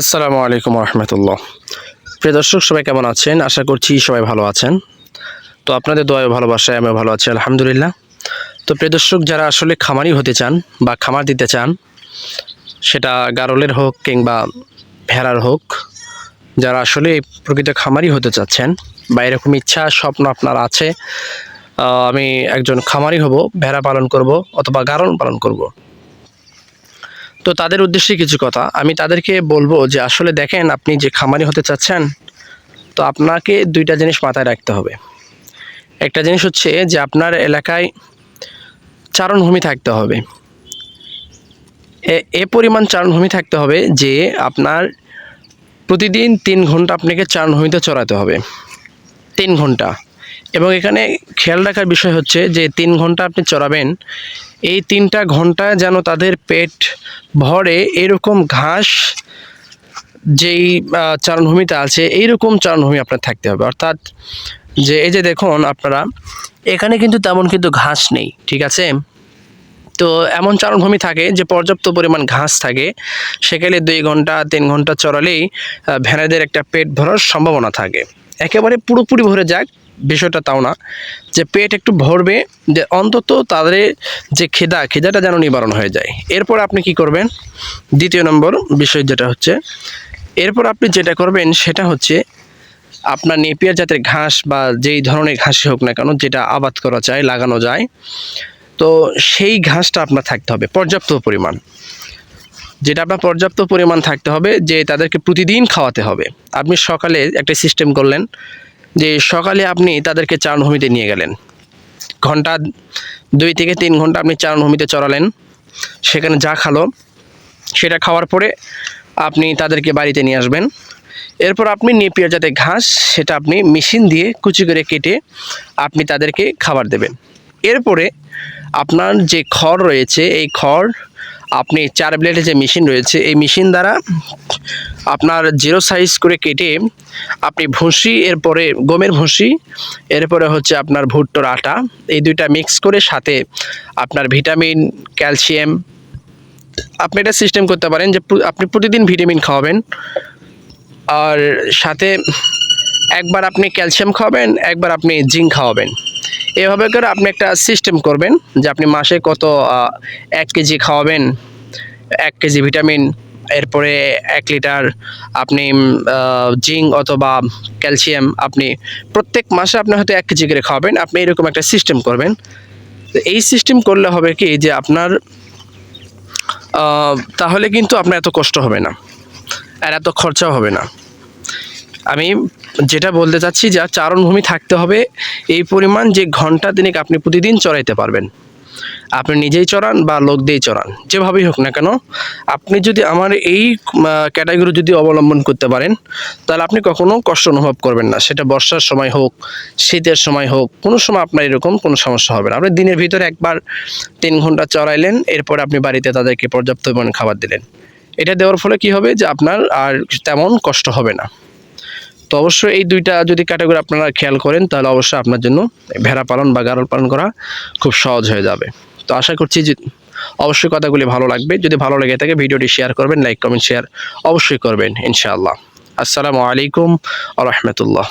আসসালামু আলাইকুম রহমতুল্লাহ। প্রিয় দর্শক, সবাই কেমন আছেন? আশা করছি সবাই ভালো আছেন। তো আপনাদের দোয়া ভালোবাসায় আমিও ভালো আছি, আলহামদুলিল্লাহ। তো প্রিয় দর্শক, যারা আসলে খামারি হতে চান বা খামার দিতে চান, সেটা গারলের হোক কিংবা ভেড়ার হোক, যারা আসলে প্রকৃত খামারি হতে চাচ্ছেন বা এরকম ইচ্ছা, স্বপ্ন আপনার আছে আমি একজন খামারি হব, ভেড়া পালন করব অথবা গারল পালন করব। তো তাদের উদ্দেশ্যে কিছু কথা। আমি তাদেরকে বলব যে, আসলে দেখেন আপনি যে খামারি হতে চাচ্ছেন, তো আপনাকে দুইটা জিনিস মাথায় রাখতে হবে। একটা জিনিস হচ্ছে যে, আপনার এলাকায় চারণভূমি থাকতে হবে। এ- পরিমাণ চারণভূমি থাকতে হবে যে, আপনার প্রতিদিন তিন ঘণ্টা আপনাকে চারণভূমিতে চড়াতে হবে। তিন ঘণ্টা। এবং এখানে খেয়াল রাখার বিষয় হচ্ছে যে, তিন ঘণ্টা আপনি চড়াবেন এই তিনটা ঘণ্টা যেন তাদের পেট ভরে, এরকম ঘাস যেই চারণভূমিতে আছে, এইরকম চারণভূমি আপনার থাকতে হবে। অর্থাৎ যে, এই যে দেখুন আপনারা, এখানে কিন্তু তেমন কিন্তু ঘাস নেই, ঠিক আছে? তো এমন চারণভূমি থাকে যে, পর্যাপ্ত পরিমাণ ঘাস থাকে। সেখানে দুই ঘণ্টা, তিন ঘণ্টা চড়ালেই ভেড়াদের একটা পেট ভরার সম্ভাবনা থাকে। একেবারে পুরোপুরি ভরে যাক বিষয়টা তাও না, যে পেট একটু ভরবে, যে অন্তত তাদের যে খিদা, খিদাটা যেন নিবারণ হয়ে যায়। এরপর আপনি কি করবেন? দ্বিতীয় নম্বর বিষয় যেটা হচ্ছে, এরপর আপনি যেটা করবেন সেটা হচ্ছে, আপনার নেপিয়ার জাতের ঘাস বা যেই ধরনের ঘাসই হোক না কেন, যেটা আবাদ করা যায়, লাগানো যায়, তো সেই ঘাসটা আপনার থাকতে হবে, পর্যাপ্ত পরিমাণ। যেটা আপনার পর্যাপ্ত পরিমাণ থাকতে হবে, যে তাদেরকে প্রতিদিন খাওয়াতে হবে। আপনি সকালে একটা সিস্টেম করলেন যে সকালে আপনি তাদেরকে চারণভূমিতে নিয়ে গেলেন। ঘণ্টা দুই থেকে তিন ঘণ্টা আপনি চারণভূমিতে চড়ালেন। সেখানে যা খালো, সেটা খাওয়ার পরে আপনি তাদেরকে বাড়িতে নিয়ে আসবেন। এরপর আপনি নেপিয়ার যাতে ঘাস, সেটা আপনি মেশিন দিয়ে কুচি করে কেটে আপনি তাদেরকে খাবার দেবেন। এরপরে আপনার যে খড় রয়েছে, এই খড় আপনি চার ব্লেডের যে মেশিন রয়েছে, এই মেশিন দ্বারা আপনার জিরো সাইজ করে কেটে আপনি ভুসি, এরপরে গমের ভুসি, এরপরে হচ্ছে আপনার ভুট্টোর আটা, এই দুইটা মিক্স করে সাথে আপনার ভিটামিন ক্যালসিয়াম আপনি এটা সিস্টেম করতে পারেন যে আপনি প্রতিদিন ভিটামিন খাওয়াবেন। আর সাথে একবার আপনি ক্যালসিয়াম খাওয়াবেন, একবার আপনি জিঙ্ক খাওয়াবেন। এভাবে করে আপনি একটা সিস্টেম করবেন যে আপনি মাসে কত এক কেজি খাওয়াবেন, এক কেজি ভিটামিন এরপরে এক লিটার আপনি জিঙ্ক অথবা ক্যালসিয়াম আপনি প্রত্যেক মাসে আপনি হয়তো এক কেজি করে খাওয়াবেন। আপনি এরকম একটা সিস্টেম করবেন। তো এই সিস্টেম করলে হবে কি যে আপনার তাহলে কিন্তু আপনার এত কষ্ট হবে না। আর এত খরচাও হবে না। আমি যেটা বলতে চাচ্ছি যে চারণভূমি থাকতে হবে, এই পরিমাণ যে ঘণ্টা দিনেক আপনি প্রতিদিন চড়াইতে পারবেন। আপনি নিজেই চড়ান বা লোক দিয়েই চড়ান, যেভাবেই হোক না কেন, আপনি যদি আমার এই ক্যাটাগরি যদি অবলম্বন করতে পারেন, তাহলে আপনি কখনো কষ্ট অনুভব করবেন না। সেটা বর্ষার সময় হোক, শীতের সময় হোক, কোনো সময় আপনার এরকম কোনো সমস্যা হবে না। আপনি দিনের ভিতরে একবার তিন ঘণ্টা চড়াইলেন, এরপর আপনি বাড়িতে তাদেরকে পর্যাপ্ত পরিমাণ খাবার দিলেন। এটা দেওয়ার ফলে কি হবে যে আপনার আর তেমন কষ্ট হবে না। তো অবশ্যই এই দুইটা যদি ক্যাটাগরি আপনারা খেয়াল করেন, তাহলে অবশ্যই আপনার জন্য ভেড়া পালন বা গারল পালন করা খুব সহজ হয়ে যাবে। তো আশা করছি যে অবশ্যই কথাগুলি ভালো লাগবে। যদি ভালো লেগে থাকে, ভিডিওটি শেয়ার করবেন লাইক কমেন্ট শেয়ার অবশ্যই করবেন, ইনশাআল্লাহ। আসসালামু আলাইকুম আ রহমতুল্লাহ।